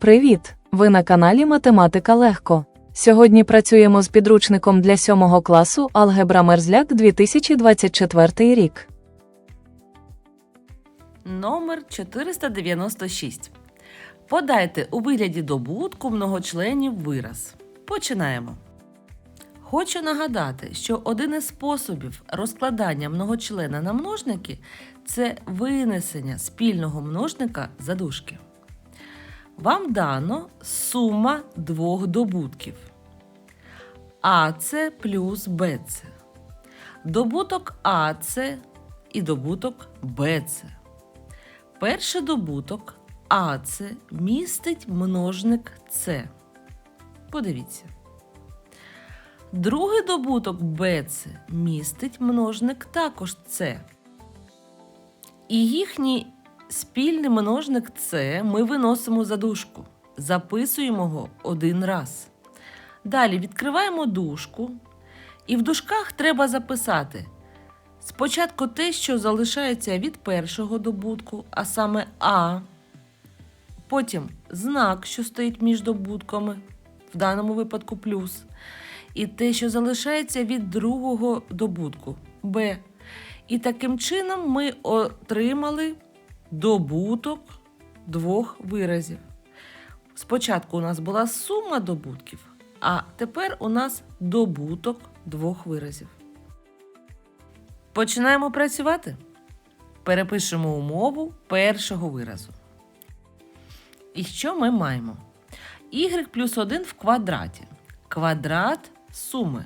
Привіт! Ви на каналі Математика Легко. Сьогодні працюємо з підручником для 7 класу Алгебра Мерзляк 2024 рік. Номер 496. Подайте у вигляді добутку многочленів вираз. Починаємо. Хочу нагадати, що один із способів розкладання многочлена на множники це винесення спільного множника за дужки. Вам дано сума двох добутків. АЦ плюс БЦ. Добуток АЦ і добуток БЦ. Перший добуток АЦ містить множник С. Подивіться. Другий добуток БЦ містить множник також С. І їхній спільний множник С ми виносимо за дужку. Записуємо його один раз. Далі відкриваємо дужку. І в дужках треба записати Спочатку те, що залишається від першого добутку, а саме А. Потім знак, що стоїть між добутками, в даному випадку плюс. І те, що залишається від другого добутку Б. І таким чином ми отримали добуток двох виразів. Спочатку у нас була сума добутків, а тепер у нас добуток двох виразів. Починаємо працювати. Перепишемо умову першого виразу. І що ми маємо? y плюс 1 в квадраті. Квадрат суми.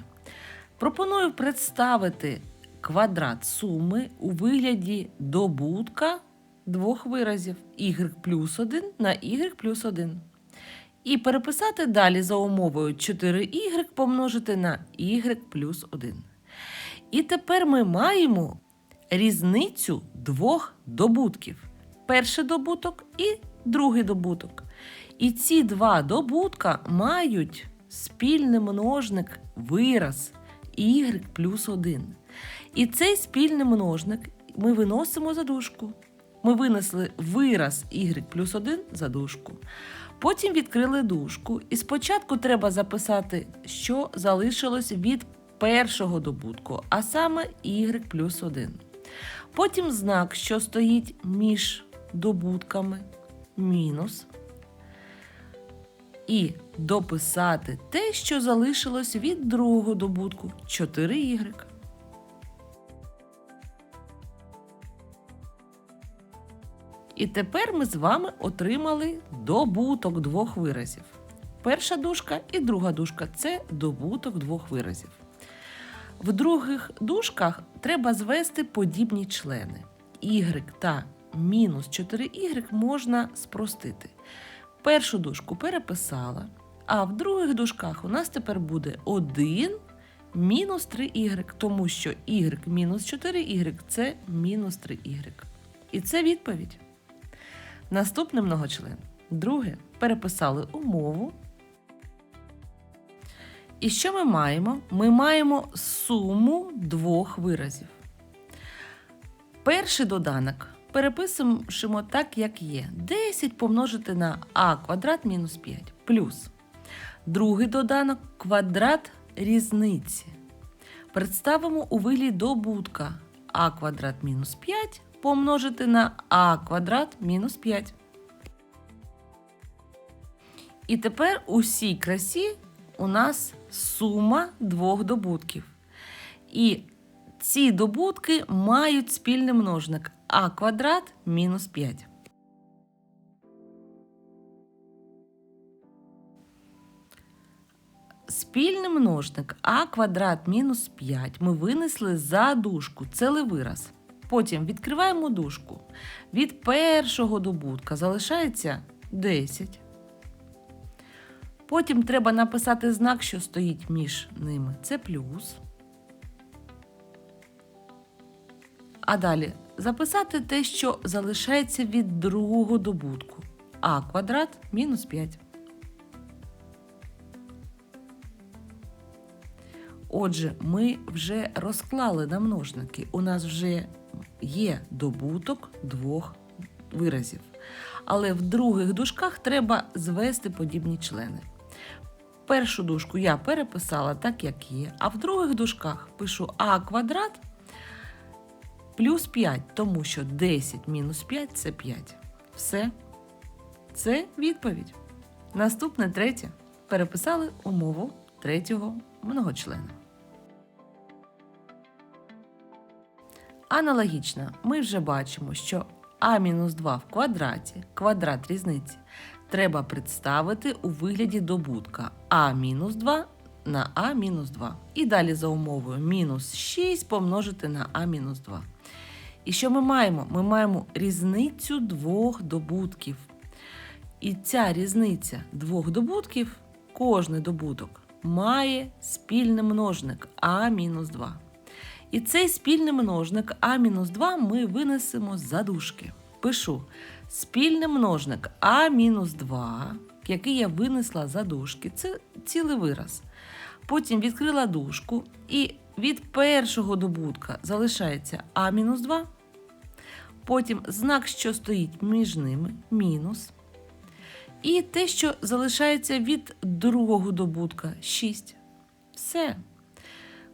Пропоную представити квадрат суми у вигляді добутка двох виразів y плюс 1 на y плюс 1. І переписати далі за умовою 4y помножити на y плюс 1. І тепер ми маємо різницю двох добутків: перший добуток і другий добуток. І ці два добутка мають спільний множник вираз y плюс 1. І цей спільний множник ми виносимо за дужку. Ми винесли вираз y плюс 1 за дужку. Потім відкрили дужку. І спочатку треба записати, що залишилось від першого добутку, а саме y плюс 1. Потім знак, що стоїть між добутками мінус. І дописати те, що залишилось від другого добутку 4y. І тепер ми з вами отримали добуток двох виразів. Перша дужка і друга дужка це добуток двох виразів. В других дужках треба звести подібні члени. Y та мінус 4y можна спростити. Першу дужку переписала, а в других дужках у нас тепер буде 1 мінус 3y, тому що y мінус 4y це мінус 3y. І це відповідь. Наступний многочлен. Друге переписали умову. І що ми маємо? Ми маємо суму двох виразів. Перший доданок переписуємо так, як є. 10 помножити на а квадрат мінус 5 плюс. Другий доданок квадрат різниці. Представимо у вигляді добутка а квадрат мінус 5 помножити на а квадрат мінус 5. І тепер у всій красі у нас сума двох добутків. І ці добутки мають спільний множник а квадрат мінус 5. Спільний множник а квадрат мінус 5 ми винесли за дужку. Це вираз. Потім відкриваємо дужку. Від першого добутка залишається 10. Потім треба написати знак, що стоїть між ними. Це плюс. А далі записати те, що залишається від другого добутку. А квадрат мінус 5. Отже, ми вже розклали на множники. У нас вже є добуток двох виразів. Але в других дужках треба звести подібні члени. Першу дужку я переписала так, як є, а в других дужках пишу а квадрат плюс 5, тому що 10 мінус 5 це 5. Все. Це відповідь. Наступне третє. Переписали умову третього многочлена. Аналогічно, ми вже бачимо, що а-2 в квадраті, квадрат різниці, треба представити у вигляді добутка а-2 на а-2. І далі за умовою мінус 6 помножити на а-2. І що ми маємо? Ми маємо різницю двох добутків. І ця різниця двох добутків, кожний добуток, має спільний множник а-2. І цей спільний множник а-2 ми винесемо за дужки. Пишу спільний множник а-2, який я винесла за дужки, це цілий вираз. Потім відкрила дужку, і від першого добутка залишається а-2. Потім знак, що стоїть між ними, мінус. І те, що залишається від другого добутка 6. Все.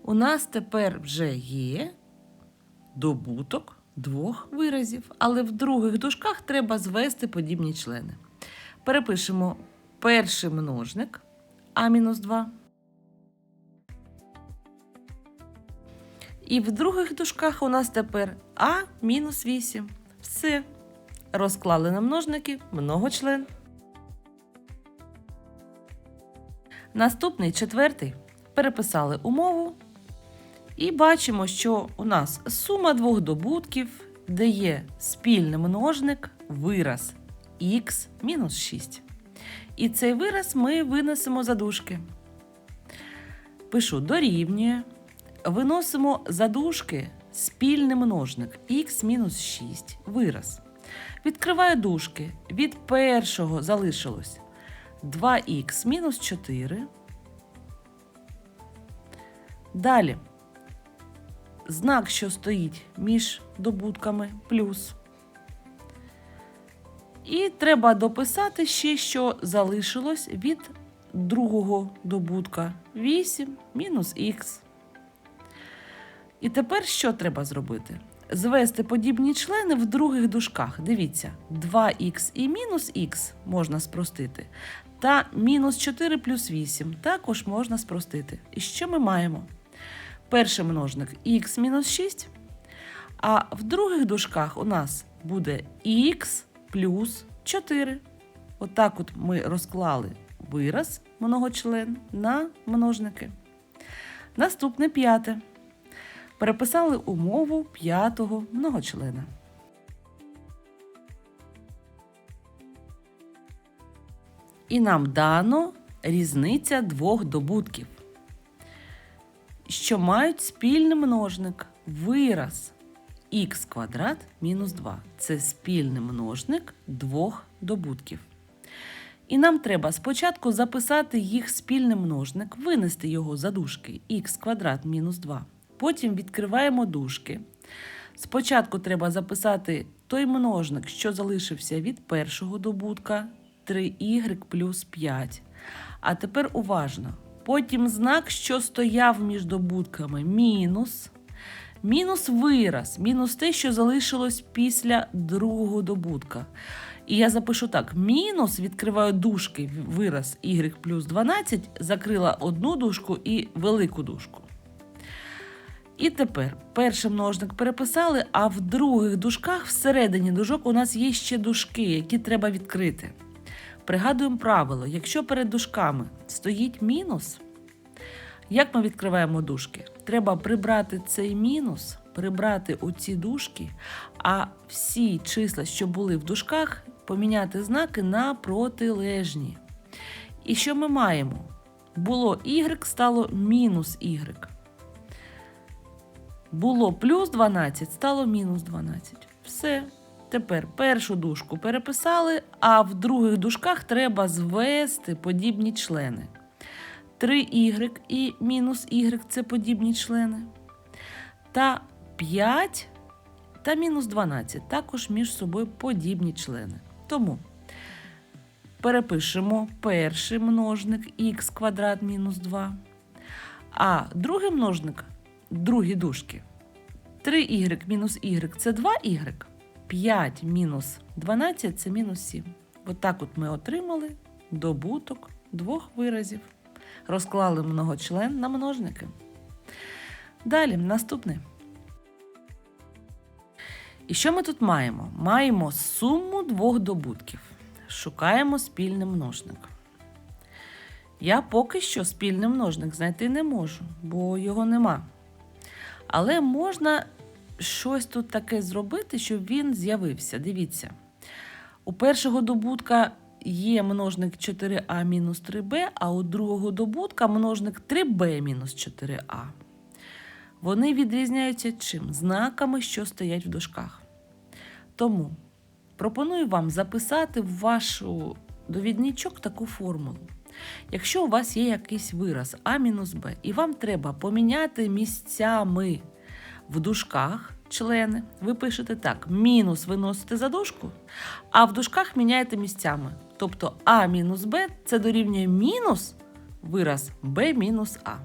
У нас тепер вже є добуток двох виразів, але в других дужках треба звести подібні члени. Перепишемо перший множник а-2. І в других дужках у нас тепер а-8. Все. Розклали на множники многочлен. Наступний четвертий. Переписали умову. І бачимо, що у нас сума двох добутків, де є спільний множник, вираз х мінус 6. І цей вираз ми винесемо за дужки. Пишу дорівнює. Виносимо за дужки спільний множник х мінус 6 вираз. Відкриваю дужки. Від першого залишилось 2х мінус 4. Далі знак, що стоїть між добутками плюс. І треба дописати ще, що залишилось від другого добутка 8 мінус х. І тепер що треба зробити? Звести подібні члени в других дужках. Дивіться, 2х і мінус х можна спростити. Та мінус 4 плюс 8 також можна спростити. І що ми маємо? Перший множник х мінус 6, а в других дужках у нас буде х плюс 4. Отак от ми розклали вираз многочлен на множники. Наступне п'яте. Переписали умову п'ятого многочлена. І нам дано різниця двох добутків, що мають спільний множник вираз х квадрат мінус 2. Це спільний множник двох добутків. І нам треба спочатку записати їх спільний множник, винести його за дужки х квадрат мінус 2. Потім відкриваємо дужки. Спочатку треба записати той множник, що залишився від першого добутка 3y плюс 5. А тепер уважно. Потім знак, що стояв між добутками, мінус. Мінус вираз, мінус те, що залишилось після другого добутка. І я запишу так: мінус відкриваю дужки, вираз y плюс 12, закрила одну дужку і велику дужку. І тепер перший множник переписали, а в других дужках всередині дужок у нас є ще дужки, які треба відкрити. Пригадуємо правило: якщо перед дужками стоїть мінус, як ми відкриваємо дужки? Треба прибрати цей мінус, прибрати оці дужки, а всі числа, що були в дужках, поміняти знаки на протилежні. І що ми маємо? Було y, стало мінус y. Було плюс 12, стало мінус 12. Все. Тепер першу дужку переписали, а в других дужках треба звести подібні члени. 3y і мінус y це подібні члени. Та 5 та мінус 12 також між собою подібні члени. Тому перепишемо перший множник х квадрат мінус 2, а другий множник, другі дужки, 3y мінус y це 2y, 5 мінус 12 це мінус 7. Отак от ми отримали добуток двох виразів. Розклали многочлен на множники. Далі, наступне. І що ми тут маємо? Маємо суму двох добутків. Шукаємо спільний множник. Я поки що спільний множник знайти не можу, бо його нема. Але можна щось тут таке зробити, щоб він з'явився. Дивіться. У першого добутка є множник 4а мінус 3b, а у другого добутка множник 3b мінус 4а. Вони відрізняються чим? Знаками, що стоять в дужках. Тому пропоную вам записати в вашу довідничок таку формулу. Якщо у вас є якийсь вираз а мінус b, і вам треба поміняти місцями в дужках члени, ви пишете так: мінус виносите за дужку, а в дужках міняєте місцями. Тобто а мінус b це дорівнює мінус вираз b мінус а.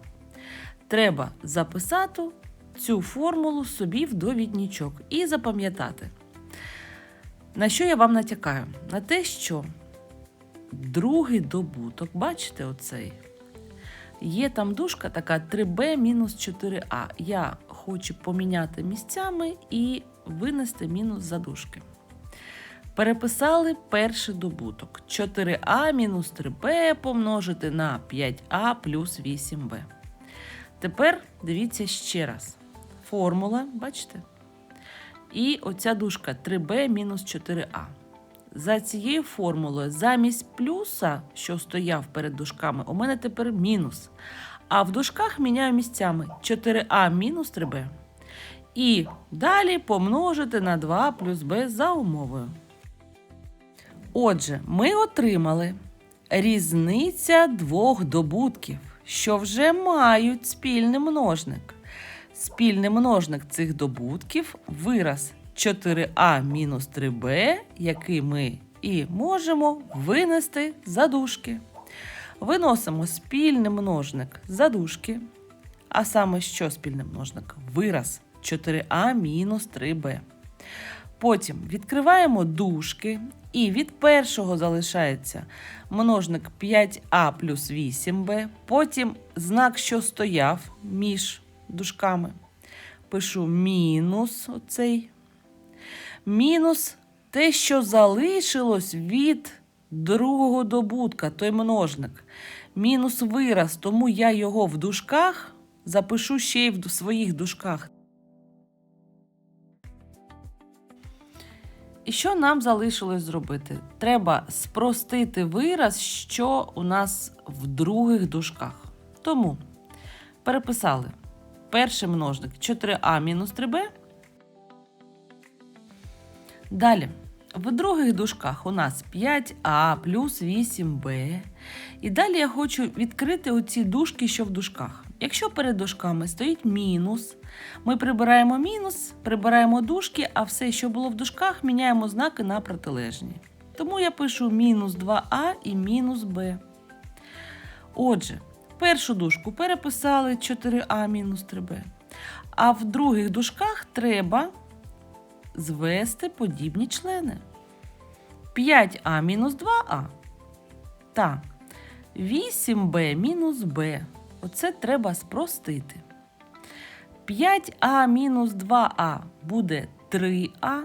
Треба записати цю формулу собі в довідничок і запам'ятати. На що я вам натякаю? На те, що другий добуток, бачите, оцей, є там дужка така 3b мінус 4а. Я хочу поміняти місцями і винести мінус за дужки. Переписали перший добуток. 4а мінус 3b помножити на 5а плюс 8b. Тепер дивіться ще раз. Формула, бачите? І оця дужка 3b мінус 4а. За цією формулою, замість плюса, що стояв перед дужками, у мене тепер мінус. А в дужках міняю місцями 4а мінус 3b. І далі помножити на 2 плюс b за умовою. Отже, ми отримали різниця двох добутків, що вже мають спільний множник. Спільний множник цих добутків вираз 4а мінус 3b, який ми і можемо винести за дужки. Виносимо спільний множник за дужки. А саме що спільний множник? Вираз 4а мінус 3b. Потім відкриваємо дужки, і від першого залишається множник 5а плюс 8b. Потім знак, що стояв між дужками. Пишу мінус оцей. Мінус те, що залишилось від другого добутка, той множник. Мінус вираз, тому я його в дужках запишу ще й в своїх дужках. І що нам залишилось зробити? Треба спростити вираз, що у нас в других дужках. Тому переписали перший множник 4а мінус 3b. Далі. В других дужках у нас 5а плюс 8b. І далі я хочу відкрити оці дужки, що в дужках. Якщо перед дужками стоїть мінус, ми прибираємо мінус, прибираємо дужки, а все, що було в дужках, міняємо знаки на протилежні. Тому я пишу мінус 2а і мінус b. Отже, першу дужку переписали 4а мінус 3b. А в других дужках треба звести подібні члени. 5а мінус 2а та 8b мінус b. Оце треба спростити. 5а мінус 2а буде 3а.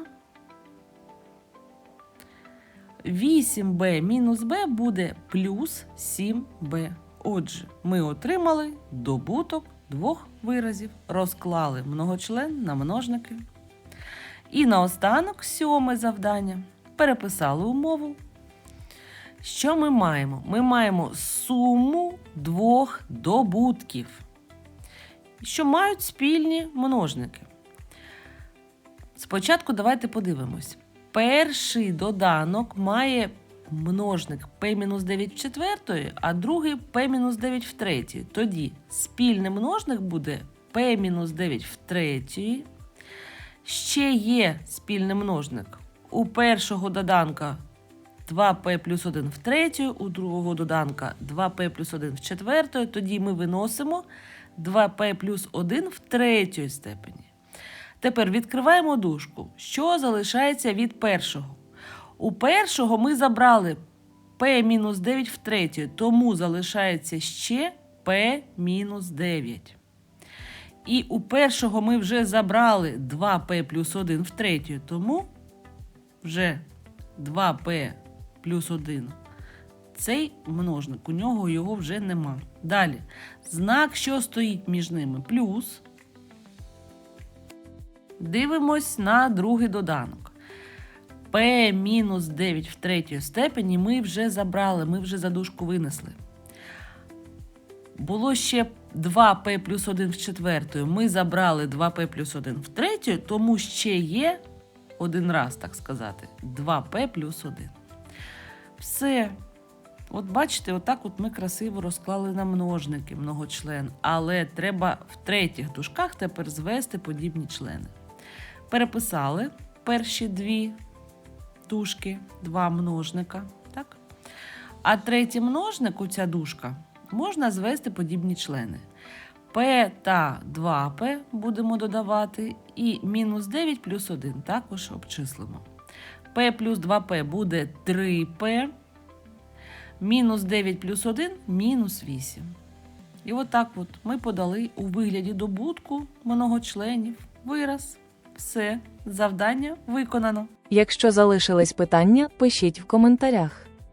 8b мінус b буде плюс 7b. Отже, ми отримали добуток двох виразів, розклали многочлен на множники. І наостанок сьоме завдання. Переписали умову. Що ми маємо? Ми маємо суму двох добутків, що мають спільні множники. Спочатку давайте подивимось. Перший доданок має множник p-9 в четвертої, а другий p-9 в третій. Тоді спільний множник буде p-9 в третій Ще є спільний множник. У першого доданка 2p плюс 1 в третю, у другого доданка 2p плюс 1 в четвертої. Тоді ми виносимо 2p плюс 1 в третій степені. Тепер відкриваємо дужку. Що залишається від першого? У першого ми забрали p мінус 9 в третю, тому залишається ще p мінус 9. І у першого ми вже забрали 2p плюс 1 в третю, тому вже 2p плюс 1. Цей множник, у нього його вже нема. Далі. Знак, що стоїть між ними, плюс. Дивимось на другий доданок. P мінус 9 в третій степені ми вже забрали, ми вже задушку винесли. Було ще 2p плюс 1 в четвертої. Ми забрали 2p плюс 1 в третю, тому ще є один раз, так сказати, 2p плюс 1. Все. От бачите, отак от ми красиво розклали на множники многочлен, але треба в третіх дужках тепер звести подібні члени. Переписали перші дві дужки, два множника. Так? А третій множник, ця дужка, можна звести подібні члени. P та 2P будемо додавати, і мінус 9 плюс 1 також обчислимо. P плюс 2P буде 3P, мінус 9 плюс 1 мінус 8. І отак от ми подали у вигляді добутку многочленів вираз. Все, завдання виконано. Якщо залишились питання, пишіть в коментарях.